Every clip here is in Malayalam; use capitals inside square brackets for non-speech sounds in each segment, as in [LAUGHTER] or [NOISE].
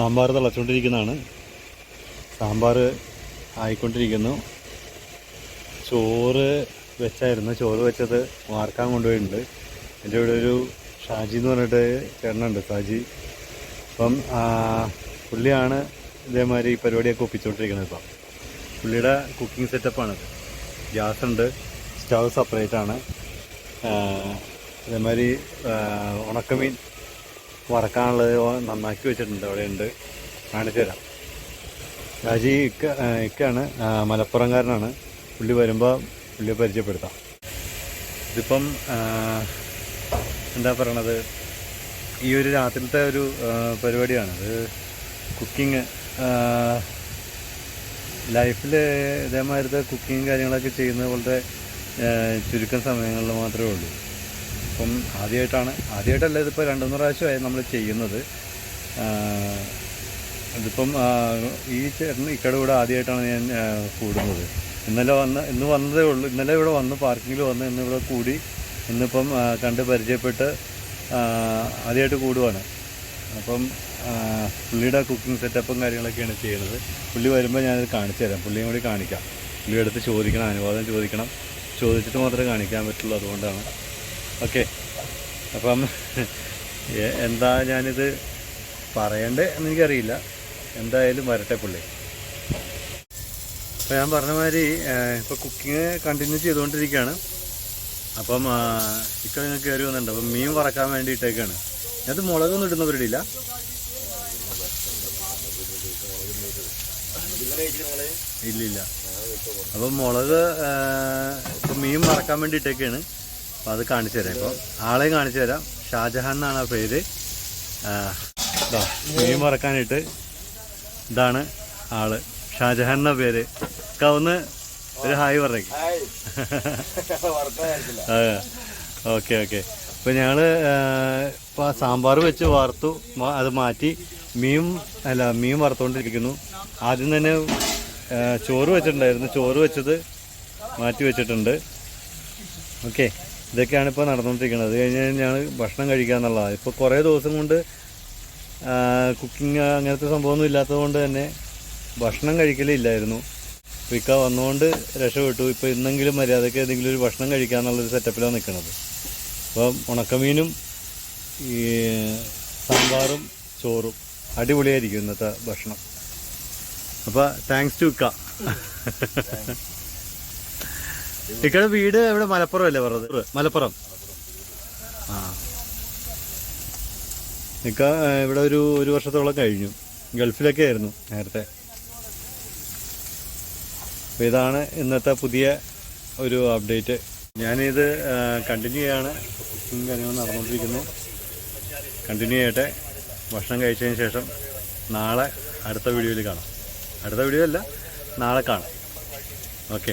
സാമ്പാർ തിളച്ചുകൊണ്ടിരിക്കുന്നതാണ് സാമ്പാർ ആയിക്കൊണ്ടിരിക്കുന്നു. ചോറ് വെച്ചായിരുന്നു. ചോറ് വെച്ചത് വാർക്കാൻ കൊണ്ടുപോയിട്ടുണ്ട്. എന്റെ ഇവിടെ ഒരു ഷാജി എന്ന് പറഞ്ഞിട്ട് ചേട്ടനുണ്ട് ഷാജി. അപ്പം പുള്ളിയാണ് ഇതേമാതിരി ഈ പരിപാടിയൊക്കെ ഒപ്പിച്ചുകൊണ്ടിരിക്കുന്നത് ഇപ്പം. പുള്ളിയുടെ കുക്കിംഗ് സെറ്റപ്പാണത് ഗ്യാസ് ഉണ്ട് സ്റ്റവ് സെപ്പറേറ്റ് ആണ്. അതേമാതിരി ഉണക്കമീൻ വറക്കാനുള്ളത് നന്നാക്കി വെച്ചിട്ടുണ്ട്. അവിടെ ഉണ്ട് കാണിച്ചു തരാം. രാജി ഇക്ക ഇക്കാണ് മലപ്പുറംകാരനാണ്. പുള്ളി വരുമ്പോൾ പുള്ളിയെ പരിചയപ്പെടുത്താം. ഇതിപ്പം എന്താ പറയണത്? ഈ ഒരു രാത്രിയിലത്തെ ഒരു പരിപാടിയാണ്. ഇത് കുക്കിങ് ലൈഫിൽ ഇതേമാതിരത്തെ കുക്കിങ് കാര്യങ്ങളൊക്കെ ചെയ്യുന്നത് പോലത്തെ ചുരുക്കം സമയങ്ങളിൽ മാത്രമേ ഉള്ളൂ. അപ്പം ആദ്യമായിട്ടാണ് ആദ്യമായിട്ടല്ല ഇതിപ്പോൾ രണ്ട് മൂന്ന് പ്രാവശ്യമായി നമ്മൾ ചെയ്യുന്നത്. ഇതിപ്പം ഈ ചേട്ടൻ ഇക്കടെ കൂടെ ആദ്യമായിട്ടാണ് ഞാൻ കൂടുന്നത്. ഇന്നലെ വന്ന് ഇന്ന് വന്നതേ ഉള്ളൂ. ഇന്നലെ ഇവിടെ വന്ന് പാർക്കിങ്ങിൽ വന്ന് ഇന്ന് ഇവിടെ കൂടി ഇന്നിപ്പം കണ്ട് പരിചയപ്പെട്ട് ആദ്യമായിട്ട് കൂടുവാണ്. അപ്പം പുള്ളിയുടെ കുക്കിംഗ് സെറ്റപ്പും കാര്യങ്ങളൊക്കെയാണ് ചെയ്യുന്നത്. പുള്ളി വരുമ്പോൾ ഞാനത് കാണിച്ചു തരാം. പുള്ളിയും കൂടി കാണിക്കാം. പുള്ളിയെടുത്ത് ചോദിക്കണം അനുവാദം ചോദിക്കണം. ചോദിച്ചിട്ട് മാത്രമേ കാണിക്കാൻ പറ്റുള്ളൂ അതുകൊണ്ടാണ്. ഓക്കെ. അപ്പം എന്താ ഞാനിത് പറയണ്ടേ എന്ന് എനിക്കറിയില്ല എന്തായാലും വരട്ടെ പുള്ളി. അപ്പോൾ ഞാൻ പറഞ്ഞ മാതിരി ഇപ്പോൾ കുക്കിങ് കണ്ടിന്യൂ ചെയ്തുകൊണ്ടിരിക്കുകയാണ്. അപ്പം ഇക്ക നിങ്ങൾക്ക് കയറി വന്നിട്ടുണ്ട്. അപ്പം മീൻ വറക്കാൻ വേണ്ടിയിട്ടേക്കാണ് അത് മുളകൊന്നും ഇടുന്ന ഇല്ല ഇല്ല അപ്പം മുളക് ഇപ്പം മീൻ വറക്കാൻ വേണ്ടിയിട്ടൊക്കെയാണ് അപ്പം അത് കാണിച്ചു തരാം. ഇപ്പോൾ ആളെ കാണിച്ചു തരാം. ഷാജഹാൻ എന്നാണ് ആ പേര്. മീൻ വറക്കാനായിട്ട് ഇതാണ് ആൾ. ഷാജഹാൻ എന്ന പേര്? ഒക്കെ ഒന്ന് ഒരു ഹായ് പറഞ്ഞേക്ക്. Okay okay. അപ്പോൾ ഞങ്ങൾ ഇപ്പോൾ സാമ്പാർ വെച്ച് വറുത്തു. അത് മാറ്റി മീൻ അല്ല മീൻ വറുത്തുകൊണ്ടിരിക്കുന്നു ആദ്യം തന്നെ ചോറ് വെച്ചിട്ടുണ്ടായിരുന്നു. ചോറ് വെച്ചത് മാറ്റി വെച്ചിട്ടുണ്ട്. ഓക്കെ. ഇതൊക്കെയാണ് ഇപ്പോൾ നടന്നുകൊണ്ടിരിക്കുന്നത്. അത് കഴിഞ്ഞ് കഴിഞ്ഞാണ് ഭക്ഷണം കഴിക്കുക എന്നുള്ളതാണ്. ഇപ്പോൾ കുറേ ദിവസം കൊണ്ട് കുക്കിംഗ് അങ്ങനത്തെ സംഭവമൊന്നും ഇല്ലാത്തത് കൊണ്ട് തന്നെ ഭക്ഷണം കഴിക്കലില്ലായിരുന്നു. വിക്ക വന്നുകൊണ്ട് രക്ഷപ്പെട്ടു. ഇപ്പോൾ ഇന്നെങ്കിലും മര്യാദയ്ക്ക് ഏതെങ്കിലും ഒരു ഭക്ഷണം കഴിക്കാന്നുള്ളൊരു സെറ്റപ്പിലാണ് നിൽക്കുന്നത് അപ്പം ഉണക്കമീനും ഈ സാമ്പാറും ചോറും. അടിപൊളിയായിരിക്കും ഇന്നത്തെ ഭക്ഷണം. അപ്പോൾ താങ്ക്സ് ടു ഇക്ക. ഇക്കയുടെ വീട് ഇവിടെ മലപ്പുറം അല്ലേ പറഞ്ഞത്? മലപ്പുറം. ആ. ഇക്ക ഇവിടെ ഒരു ഒരു വർഷത്തോളം കഴിഞ്ഞു. ഗൾഫിലൊക്കെ ആയിരുന്നു നേരത്തെ. അപ്പോൾ ഇതാണ് ഇന്നത്തെ പുതിയ ഒരു അപ്ഡേറ്റ്. ഞാനിത് കണ്ടിന്യൂ ചെയ്യാണ്. കുക്കിംഗ് കാര്യങ്ങൾ നടന്നുകൊണ്ടിരിക്കുന്നു. കണ്ടിന്യൂ ചെയ്യട്ടെ. ഭക്ഷണം കഴിച്ചതിന് ശേഷം നാളെ അടുത്ത വീഡിയോയിൽ കാണാം. അടുത്ത വീഡിയോ അല്ല നാളെ കാണാം. ഓക്കെ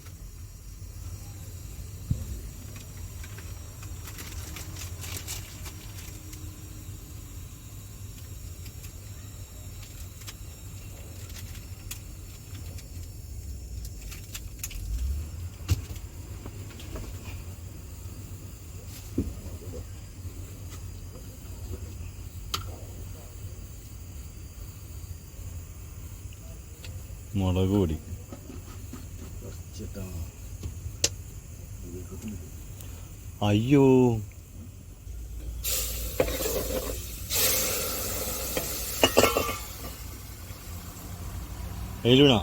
മുളക് പൊടി. അയ്യോ. എലുണ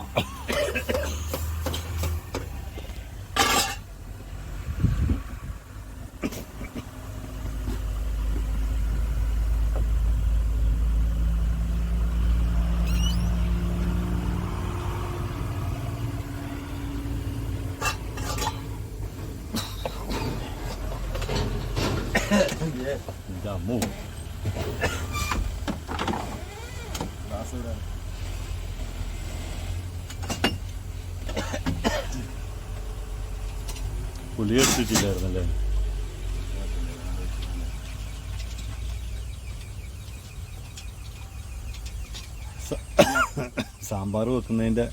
അമ്മോ ഗ്ലാസ് ഇവിടെ പുളി എടുത്തിട്ടില്ലായിരുന്നല്ലേ സ- സാമ്പാർ വെക്കുന്നതിന്റെ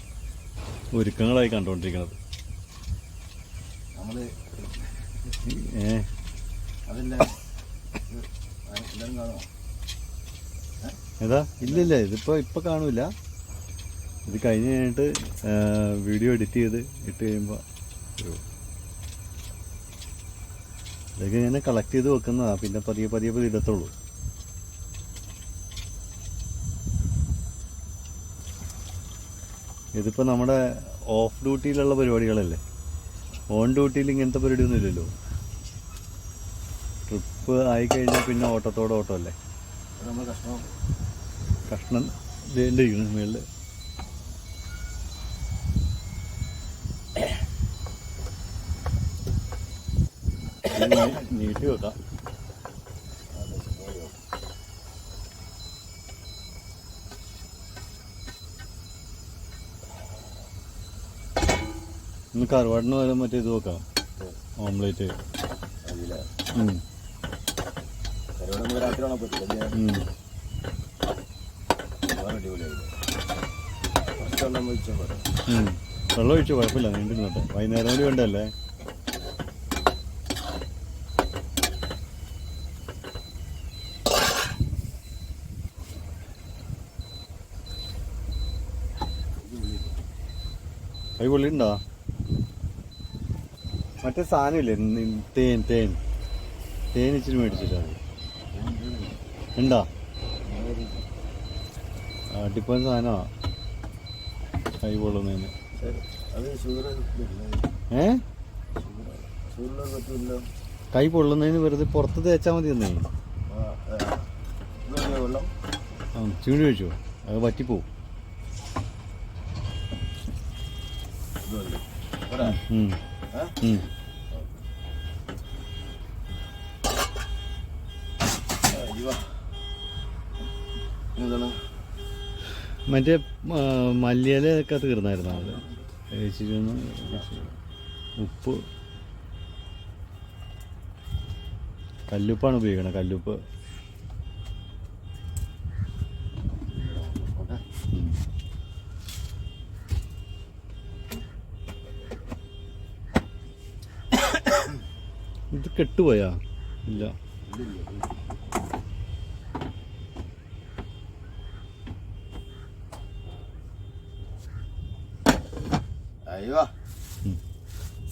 ഒരുക്കങ്ങളായി കണ്ടുകൊണ്ടിരിക്കുന്നത്. നമ്മൾ ഏ? ഏതാ? ഇല്ലില്ല ഇതിപ്പോ ഇപ്പൊ കാണൂല. ഇത് കഴിഞ്ഞ് കഴിഞ്ഞിട്ട് വീഡിയോ എഡിറ്റ് ചെയ്ത് ഇട്ട് കഴിയുമ്പോൾ ഇതൊക്കെ ഞാൻ കളക്ട് ചെയ്ത് വെക്കുന്നതാ. പിന്നെ പതിയെ പതിയെ പതിയെ ഇടത്തുള്ളൂ. ഇതിപ്പോൾ നമ്മുടെ ഓഫ് ഡ്യൂട്ടിയിലുള്ള പരിപാടികളല്ലേ? ഓൺ ഡ്യൂട്ടിയിൽ ഇങ്ങനത്തെ പരിപാടിയൊന്നും ഇല്ലല്ലോ. ട്രിപ്പ് ആയി കഴിഞ്ഞാൽ പിന്നെ ഓട്ടത്തോടെ ഓട്ടം അല്ലേ? നമ്മൾ കഷ്ണം കഷ്ണം ഇതിന്റെ ഇരിക്കുന്നു മേളിൽ നീട്ടി വെക്കാം. ഇന്ന് കറുവാടിന് പകരം മറ്റേ ഇത് വെക്കാം. ഓംലേറ്റ്. നമുക്ക് രാത്രിയാണോ പറ്റില്ല വെള്ളം ഒഴിച്ചു കുഴപ്പമില്ല നീണ്ടിരുന്നോട്ടെ. വൈകുന്നേരം കൂടി വേണ്ടല്ലേ? കൈ പൊള്ളിണ്ടോ മറ്റേ സാധനമില്ലേ? ഇല്ലേ തേൻ തേൻ. തേൻ ഇച്ചിരി മേടിച്ചിട്ടാണ്. ഉണ്ടോ? അടിപ്പൻ സാധനമാ കൈ പൊള്ളുന്നതിന്. ഏ? കൈ പൊള്ളുന്നതിന് വെറുതെ പുറത്ത് തേച്ചാൽ മതി എന്നേ. ചൂട് വെച്ചോ അത് പറ്റിപ്പോവും? അയ്യോ എന്താണ്? മറ്റേ മല്ലിയിലൊക്കെ തീർന്നായിരുന്നു അത്. കഴിച്ചിരുന്നു ഉപ്പ്. കല്ലുപ്പാണ് ഉപയോഗിക്കണത് കല്ലുപ്പ്. ഇത് കെട്ടുപോയാ? ഇല്ല.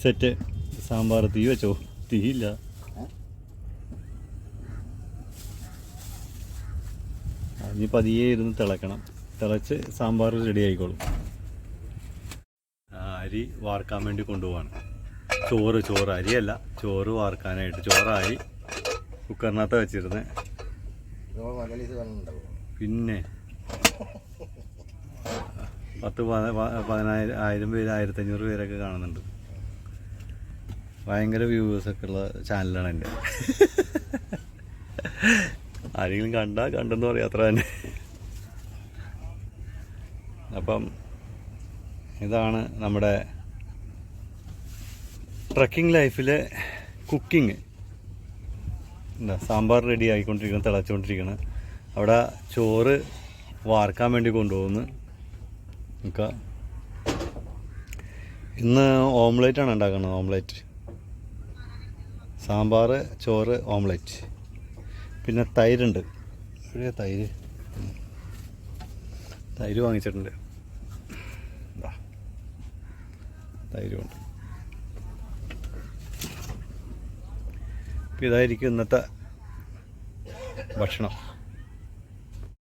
സെറ്റ്. സാമ്പാർ തീ വെച്ചോ. തീയില്ല. ഇനി പതിയെ ഇരുന്ന് തിളക്കണം. തിളച്ച് സാമ്പാർ റെഡി ആയിക്കോളും. അരി വാർക്കാൻ വേണ്ടി കൊണ്ടുപോവാണ്. ചോറ് ചോറ്. അരിയല്ല. ചോറ് വാർക്കാനായിട്ട്. ചോറായി കുക്കറിനകത്ത് വെച്ചിരുന്നേ. പിന്നെ? [LAUGHS] പത്ത് പതിനായിരം ആയിരം പേര് ആയിരത്തഞ്ഞൂറ് പേരൊക്കെ കാണുന്നുണ്ട്. ഭയങ്കര വ്യൂവേഴ്സൊക്കെ ഉള്ള ചാനലാണ് എന്റെ ആരെങ്കിലും കണ്ടാൽ കണ്ടെന്ന് പറയാം അത്ര തന്നെ. അപ്പം ഇതാണ് നമ്മുടെ ട്രക്കിംഗ് ലൈഫിലെ കുക്കിംഗ്. എന്താ സാമ്പാർ റെഡി ആയിക്കൊണ്ടിരിക്കണം തിളച്ചുകൊണ്ടിരിക്കണം അവിടെ ചോറ് വാർക്കാൻ വേണ്ടി കൊണ്ടുപോകുന്നു. നമുക്ക് ഇന്ന് ഓംലേറ്റ് ആണ് ഉണ്ടാക്കുന്നത് ഓംലേറ്റ് സാമ്പാർ ചോറ് ഓംലേറ്റ് പിന്നെ തൈരുണ്ട്. എവിടെയാ തൈര്. തൈര് വാങ്ങിച്ചിട്ടുണ്ട്. അപ്പോൾ ഇതായിരിക്കും ഇന്നത്തെ ഭക്ഷണം.